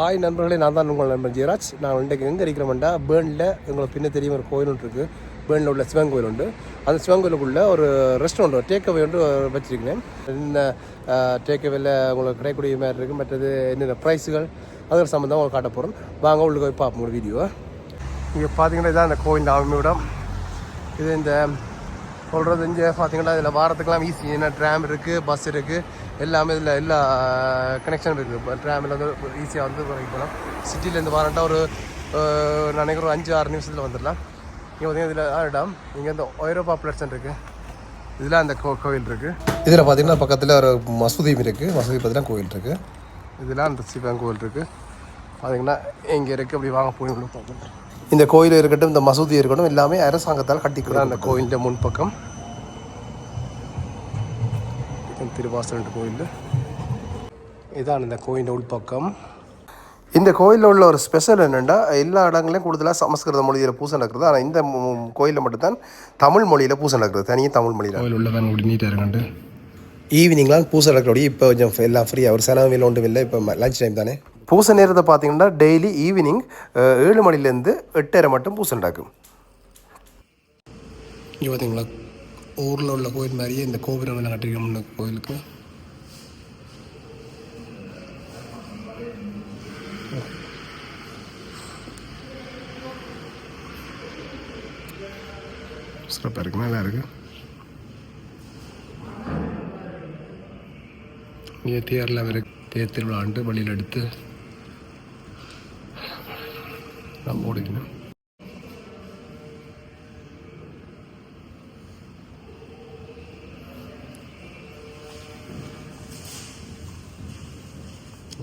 Hi நண்பர்களே நான் தான் உங்கள் நண்பன் ஜெயராஜ். நான் இன்றைக்கு எங்கே இருக்கிறோம்டா? பேர்னில் எங்களுக்கு பின்ன தெரியும் ஒரு கோயில் ஒன்று இருக்குது பேர்னில் உள்ள சிவன் கோயில் உண்டு. அந்த சிவன் கோயிலுக்குள்ள ஒரு ரெஸ்டாரண்ட் டேக்அவே ஒன்று வச்சுருக்கிறேன். என்ன டேக்அவேல உங்களுக்கு கிடைக்கக்கூடிய மாதிரி இருக்குது மற்றது என்னென்ன ப்ரைஸுகள் அதில் சம்மந்தம் உங்களுக்கு காட்ட போகிறோம் வாங்க உள்ளுக்கு போய் பார்ப்போம் ஒரு வீடியோவை இங்கே பார்த்தீங்கன்னா இதான் அந்த கோயில் அமைவிடம் இது இந்த சொல்கிறது இங்கே பார்த்தீங்கன்னா இதில் வாரத்துக்கெல்லாம் ஈஸி ஏன்னா ட்ராம் இருக்குது பஸ் இருக்குது எல்லாமே இதில் எல்லா கனெக்ஷன் இருக்குது ட்ராமில் வந்து ஈஸியாக வந்து வரைக்கும் போகலாம் சிட்டிலேருந்து வரண்டா ஒரு அஹ், நான் நினைக்கிறேன் ஒரு அஞ்சு ஆறு நிமிஷத்தில் வந்துடலாம். இங்கே பார்த்தீங்கன்னா இதில் இடம் இங்கே இந்த ஒயரோபா பிளட்சன் இருக்குது இதில் அந்த கோ கோவில் இருக்குது இதில் பார்த்தீங்கன்னா பக்கத்தில் ஒரு மசூதியும் இருக்குது மசூதி பார்த்தீங்கன்னா கோவில் இருக்குது இதில் அந்த சிவன் கோவில் இருக்குது பார்த்தீங்கன்னா இங்கே இருக்குது அப்படி வாங்க போய் உள்ள பார்ப்போம் இந்த கோயில் இருக்கட்டும் இந்த மசூதி இருக்கட்டும் எல்லாமே அரசாங்கத்தால் கட்டிக்கலாம் அந்த கோயிலிൻ്റെ முன்பக்கம். திருவாசல் கோயில் இதான் இந்த கோயிலிൻ്റെ உள்பக்கம். இந்த கோயிலில் உள்ள ஒரு ஸ்பெஷல் என்னென்னா எல்லா இடங்களையும் கூடுதலாக சமஸ்கிருத மொழியில் பூசை நடக்கிறது ஆனால் இந்த கோயிலில் மட்டும்தான் தமிழ் மொழியில் பூசை நடக்கிறது தனியாக தமிழ் மொழியில். கோயில் உள்ளவன் அப்படி நீட்டாக இருக்கண்டு ஈவினிங்லாம் பூசை நடக்கிறபடி இப்போ கொஞ்சம் எல்லாம் ஃப்ரீயாக ஒரு செலவில் ஒன்றும் இல்லை. இப்போ லஞ்ச் டைம் தானே. பூசை நேரத்தை பார்த்தீங்கன்னா டெய்லி ஈவினிங் ஏழு மணிலேருந்து எட்டரை மட்டும் பூசை நடக்கும். இங்கே பார்த்தீங்களா ஊரில் உள்ள கோயில் மாதிரியே இந்த கோபுரம் எல்லாம் கட்டிருக்கோம்னு கோயிலுக்கு. சிறப்பாக இருக்கு. நல்லா இருக்கு. இங்கே தேர்லாம் இருக்கு. தேர் திருவிழா ஆண்டு வழியில் எடுத்து நம்ம ஓடிக்கணும்.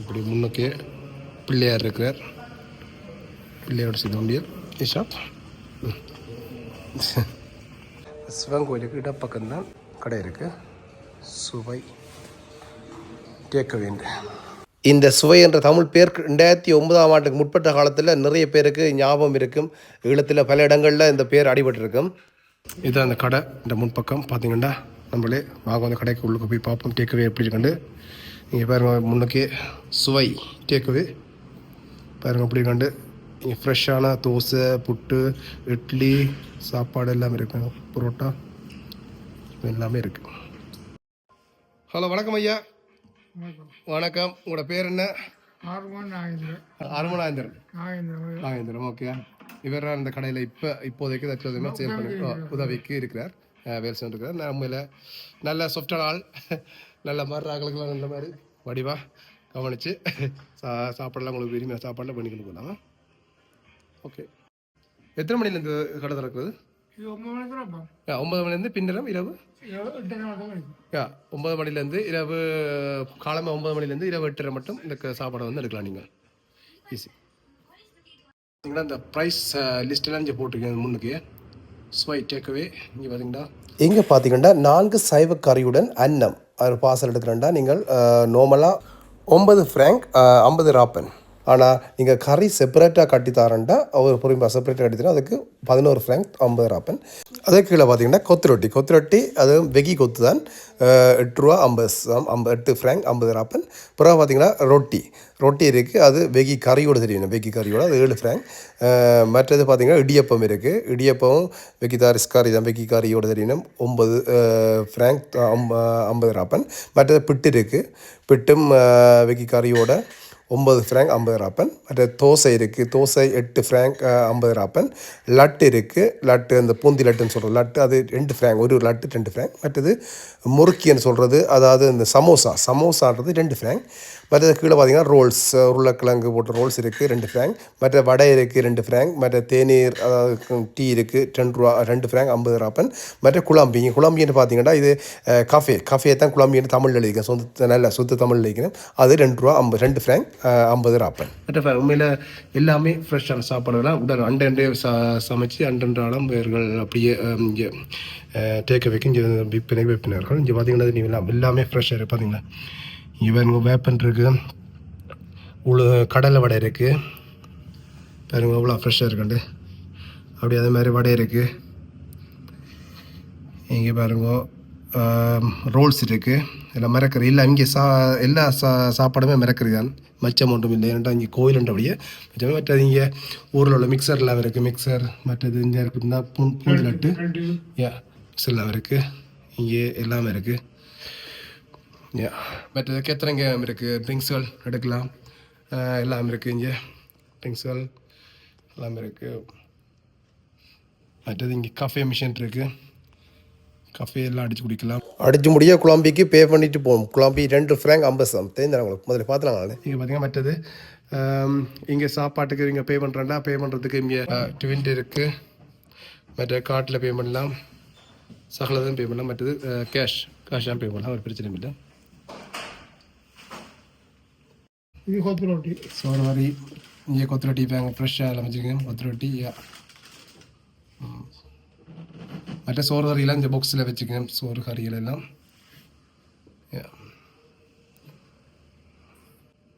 இப்படி முன்னுக்கே பிள்ளையார் இருக்கிறார். பிள்ளையாரோட செய்த முடியும் ஷாப் சிவன் கோயிலுக்கு இடப்பக்கம் தான் கடை இருக்கு. சுவை கேட்க வேண்டும். இந்த சுவை என்ற தமிழ் பேர் ரெண்டாயிரத்தி ஒன்பதாம் ஆண்டுக்கு முற்பட்ட காலத்தில் நிறைய பேருக்கு ஞாபகம் இருக்கும். ஈழத்தில் பல இடங்களில் இந்த பேர் அடிபட்டிருக்கும். இதுதான் அந்த கடை இந்த முன்பக்கம். பார்த்தீங்கன்னா நம்மளே வாங்க அந்த கடைக்கு உள்ளுக்கு போய் பார்ப்போம் டேக்அவே எப்படி இருக்குண்டு நீங்கள் பாருங்க முன்னுக்கே சுவை டேக்அவே பாருங்க எப்படி கண்டு இங்கே ஃப்ரெஷ்ஷான தோசை புட்டு இட்லி சாப்பாடு எல்லாமே இருக்குங்க புரோட்டா எல்லாமே இருக்கு. ஹலோ வணக்கம் ஐயா. வணக்கம். உங்களோட பேர் என்ன? ஆர்வம் நாகேந்திரன் அருமநாயந்திரன் நாகேந்திரன் நாகேந்திரன் ஓகே இவர் அந்த கடையில் இப்போ இப்போதைக்கு தற்போதையுமே சேல் பண்ணி உதவிக்கு இருக்கிறார். வேலை செஞ்சு இருக்கிறார். நம்மள நல்ல சொஃப்டான ஆள். நல்ல மாதிரி ஆக்களுக்கெல்லாம் நல்ல மாதிரி. வடிவா கவனித்து சா சாப்பாடெல்லாம் உங்களுக்கு விரும்பிய சாப்பாடெல்லாம் பண்ணிக்கொண்டு போகலாமா ஓகே. எத்தனை மணிலேருந்து கடை திறக்குது? ஒன்பது மணிலேருந்து பின்னரம் இரவு? ஒன்பது மணிலேருந்து இரவு காலமே ஒன்பது மணிலேருந்து இரவு எட்டரை மட்டும் இந்த சாப்பாடை வந்து எடுக்கலாம் நீங்கள் ஈஸி பார்த்தீங்கன்னா இந்த ப்ரைஸ் லிஸ்ட்டெல்லாம் இங்கே போட்டிருக்கேன் முன்னுக்கு. ஸ்வை டேக்அவே இங்கே பார்த்தீங்கன்னா இங்கே பார்த்தீங்கன்னா நான்கு சைவ கறியுடன் அன்னம். ஒரு பார்சல் எடுக்கிறேன்டா. நீங்கள் நார்மலாக ஒன்பது ஃப்ரேங்க் ஐம்பது ராப்பன். ஆனால் நீங்கள் கறி செப்பரேட்டாக கட்டி தரேன்டா ஒரு பொறுமை செப்பரேட்டாக கட்டி அதுக்கு பதினோரு ஃப்ராங்க் ஐம்பது ராப்பன். அதே கீழே பார்த்தீங்கன்னா கொத்து ரொட்டி. கொத்து ரொட்டி அது வெகி கொத்து தான். எட்டு ரூபா ஐம்பது ஐம்பது எட்டு ஃப்ராங்க் ஐம்பது ராப்பன். அப்புறம் பார்த்தீங்கன்னா ரொட்டி. ரொட்டி இருக்குது அது வெகி கறியோடு தெரியும் வெகி கறியோட அது ஏழு ஃப்ராங்க் மற்றது பார்த்தீங்கன்னா இடியப்பம் இருக்குது இடியப்பம் வெகி தாரிஸ் கறி தான் வெகி கறியோடு தெரியணும் ஒம்பது ஃப்ராங்க் ஐம்பது ராப்பன். மற்றது பிட்டு இருக்குது பிட்டும் வெகி கறியோட ஒம்பது ஃப்ராங்க் ஐம்பது ராப்பன். மற்ற தோசை இருக்குது தோசை எட்டு ஃப்ராங்க் ஐம்பது ராப்பன். லட்டு இருக்குது லட்டு அந்த பூந்தி லட்டுன்னு சொல்கிறது லட்டு அது ரெண்டு ஃப்ராங்க் ஒரு லட்டு ரெண்டு ஃப்ராங்க் மற்றது முறுக்கின்னு சொல்கிறது அதாவது இந்த சமோசா சமோசான்றது ரெண்டு ஃப்ராங்க் மற்றது கீழே பார்த்தீங்கன்னா ரோல்ஸ் உருளைக்கிழங்கு போட்ட ரோல்ஸ் இருக்குது ரெண்டு ஃப்ராங்க் மற்ற வடை இருக்குது ரெண்டு ஃப்ராங்க் மற்ற தேநீர் அதாவது டீ இருக்குது ரெண்டு ரூபா ரெண்டு ஃப்ராங்க் ஐம்பது ராப்பன். மற்ற குழம்பி குழம்பின்னு பார்த்தீங்கன்னா இது கஃபே கஃபே தான் குழம்பின்னு தமிழில் எழுதிக்கிறேன் சொந்த நல்ல சுத்த தமிழில் எழுதிக்கிறேன் அது ரெண்டு ரூபா ஐம்பது ரெண்டு ஃப்ராங்க் ஐம்பது ராப்பன். மற்ற உண்மையில் எல்லாமே ஃப்ரெஷ்ஷான சாப்பாடுலாம் உடல் அண்டே ச சமைச்சு அன்றன்றாடம் இவர்கள் அப்படியே இங்கே டேக்க வைக்க இங்கே விற்பனை விற்பினார்கள் இங்கே பார்த்தீங்கன்னா நீங்கள் எல்லாமே ஃப்ரெஷ்ஷாக இருக்குது பார்த்தீங்களா? இங்கே பாருங்க வேப்பன் இருக்குது உழு கடலை வடை இருக்குது பாருங்க எவ்வளோ ஃப்ரெஷ்ஷாக இருக்குண்டு. அப்படி அதே மாதிரி வடை இருக்குது இங்கே பாருங்க ரோல்ஸ் இருக்குது எல்லாம் மிரக்கறி. இல்லை இங்கே சா எல்லா சா சாப்பாடுமே மிரக்கறி தான். மச்சம் ஒன்றும் இல்லை. ஏன்டா இங்கே கோயில் அப்படியே. மச்சமே மற்றது இங்கே ஊரில் உள்ள மிக்சர் எல்லாம் இருக்குது மிக்சர் மற்றது இங்கே இருக்குதுன்னா பூ பூண்டு லட்டு ரெண்டு யா மிக்சர் எல்லாம் இருக்குது இங்கே எல்லாமே இருக்குது யா மற்றது கேத்திரங்க இருக்குது ட்ரிங்க்ஸ்கள் எடுக்கலாம் எல்லாம் இருக்குது இங்கே. ட்ரிங்க்ஸ்கள் எல்லாமே இருக்குது மற்றது இங்கே காஃபே மிஷின் இருக்குது காஃபே எல்லாம் அடித்து குடிக்கலாம். அடிச்சு முடிய குழம்பிக்கு பே பண்ணிட்டு போகணும் குழம்பி ரெண்டு ஃப்ராங்க் ஐம்பது சம் தெரிஞ்சாங்க உங்களுக்கு முதல்ல பார்த்துலாம் இங்கே பார்த்தீங்கன்னா மற்றது இங்கே சாப்பாட்டுக்கு இங்கே பே பண்ணுறேன்டா பே பண்ணுறதுக்கு இங்கே ட்விண்ட் இருக்குது மற்ற கார்ட்டில் பே பண்ணலாம். சகலதான் பே பண்ணலாம். மற்றது கேஷ் கேஷாக பே பண்ணலாம். ஒரு பிரச்சனை இல்லை. வரி இங்கே கொத்து ரொட்டி இப்போ ஃப்ரெஷ்ஷாக எல்லாம் வச்சுருக்கேன் கொத்து ரொட்டி யா ம். மற்ற சோறு கறியெல்லாம் இந்த பாக்ஸில் வச்சுக்கேன் சோறு கறிகள் எல்லாம் யா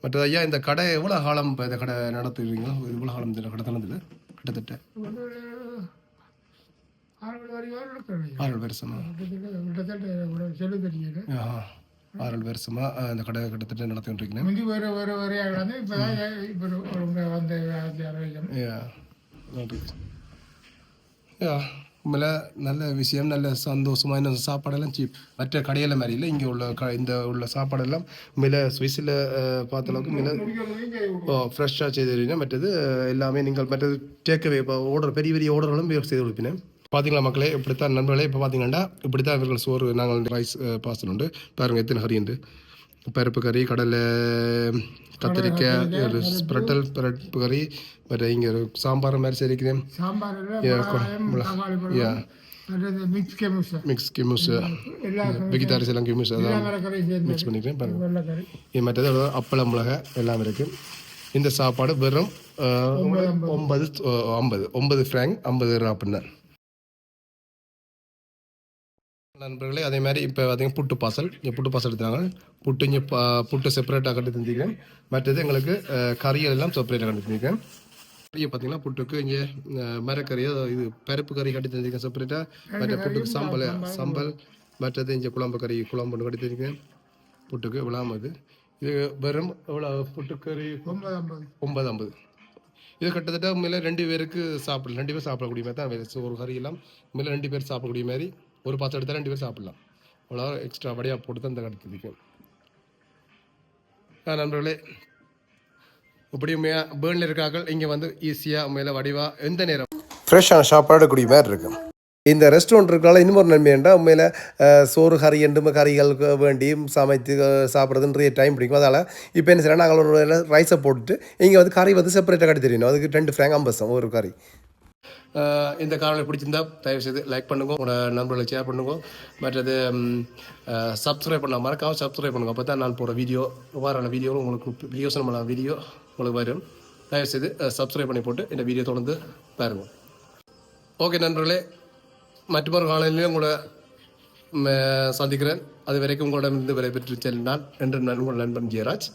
மற்றது ஐயா இந்த கடை எவ்வளோ காலம் இப்போ இந்த கடை நடத்துவீங்க எவ்வளோ காலம் இந்த கடை நடந்தது கிட்டத்தட்ட ஆறு வருஷமா கிட்டத்தட்ட செல்லு தெரியல ஆறு வருஷமா அஹ், இந்த கடை கிட்டத்தட்ட நடத்திட்டு இருக்கேன் முந்தி வேறு வேறு வேறையாக கிடந்து இப்போ இப்போ ஒரு முறை வந்த யா நன்றி யா உண்மையில நல்ல விஷயம் நல்ல சந்தோஷமா இந்த சாப்பாடெல்லாம் சீப் மற்ற கடையில மாதிரி இல்லை இங்கே உள்ள க இந்த உள்ள சாப்பாடெல்லாம் உண்மையில சுவிஸில் பார்த்த அளவுக்கு உண்மையில ஓ ஃப்ரெஷ்ஷாக செய்து மற்றது எல்லாமே நீங்கள் மற்றது டேக்அவே இப்போ ஆர்டர் பெரிய பெரிய ஆர்டர்களும் செய்து கொடுப்பினேன் பார்த்தீங்களா மக்களே? இப்படித்தான் நண்பர்களே இப்போ பார்த்தீங்கன்னா இப்படி தான் இவர்கள் சோறு நாங்கள் ரைஸ் பாசல் உண்டு. பாருங்கள் எத்தனை கறி உண்டு. பருப்பு கறி கடலை கத்திரிக்காய் ஸ்ப்ரெட்டல் பருப்பு கறி மற்ற இங்கே ஒரு சாம்பார் மாதிரி பழம் மற்றது மிக்ஸ் கெமிஸ் வெகிதாரிஸ் எல்லாம் கிமுஸ் அதான் மிக்ஸ் பண்ணிக்கிறேன் பாருங்கள் இது மற்றது அப்பளம் மிளகா எல்லாம் இருக்குது இந்த சாப்பாடு வெறும் ஒன்பது ஐம்பது. ஒன்பது ஃப்ராங்க் ஐம்பது ராப்புன்னு நண்பர்களே அதே மாதிரி இப்போ பார்த்தீங்கன்னா புட்டு பாசல் இங்கே புட்டு பாசல் எடுத்தாங்க புட்டு இங்கே பா- புட்டு செப்பரேட்டாக கட்டி தந்திருக்கேன். மற்றது எங்களுக்கு கறிகள் எல்லாம் செப்பரேட்டாக கட்டி தந்திருக்கேன். கறியை பார்த்தீங்கன்னா புட்டுக்கு இங்கே மரக்கறியோ இது பருப்பு கறி கட்டி தந்திருக்கேன் செப்பரேட்டாக மற்ற புட்டுக்கு சாம்பல் சாம்பல் மற்றது இங்கே குழம்பு கறி குழம்பு ஒன்று கட்டி தந்திருக்கேன். புட்டுக்கு விழாமது இது. வெறும் எவ்வளோ புட்டுக்கறி ஒன்பது ஐம்பது. ஒன்பது ஐம்பது. இது கிட்டத்தட்ட உண்மையில ரெண்டு பேருக்கு சாப்பிடலாம். ரெண்டு பேர் சாப்பிடக்கூடிய மாதிரி தான் ஒரு கறி எல்லாம் உண்மையில ரெண்டு பேர் சாப்பிடக்கூடிய மாதிரி ஒரு பாத்திரம் எடுத்தால் ரெண்டு பேர் சாப்பிடலாம். அவ்வளோ எக்ஸ்ட்ரா வடையாக போட்டு தான் இந்த கடத்துக்கு நண்பர்களே இப்படி உண்மையாக பேர்னில் இருக்கார்கள் இங்கே வந்து ஈஸியாக உண்மையில் வடிவாக எந்த நேரம்? ஃப்ரெஷ்ஷான சாப்பாடு கூடிய மாதிரி இருக்கும். இந்த ரெஸ்டாரண்ட் இருக்கனால இன்னொரு நன்மை என்றால் உண்மையில் சோறு கறி எண்டும கறிகளுக்கு வேண்டியும் சமைத்து சாப்பிட்றதுன்ற டைம் பிடிக்கும். அதால் இப்போ என்ன செய்யலாம் நாங்கள் ஒரு ரைஸை போட்டுட்டு இங்கே வந்து கறி வந்து செப்பரேட்டாக கட்டி தெரியணும் அதுக்கு ரெண்டு ஃப்ரேங்க் ஐம்பது ஒரு கறி. இந்த காணொலி பிடிச்சிருந்தா தயவு செய்து லைக் பண்ணுங்க. உங்களோட நண்பர்களை ஷேர் பண்ணுங்க. மற்றது சப்ஸ்கிரைப் பண்ண மறக்காமல் சப்ஸ்கிரைப் பண்ணுங்க. அப்போ தான் நான் போகிற வீடியோ வாரான வீடியோ உங்களுக்கு யோசனை வீடியோ உங்களுக்கு வரும். தயவு செய்து சப்ஸ்கிரைப் பண்ணி போட்டு இந்த வீடியோ தொடர்ந்து பாருங்க. ஓகே நண்பர்களே மற்றொரு காலையிலையும் உங்களை சந்திக்கிறேன். அது வரைக்கும் உங்களிடம் இருந்து விடைபெற்று செல்லும் நான் என்று நான் உங்கள் நண்பன் ஜெயராஜ்.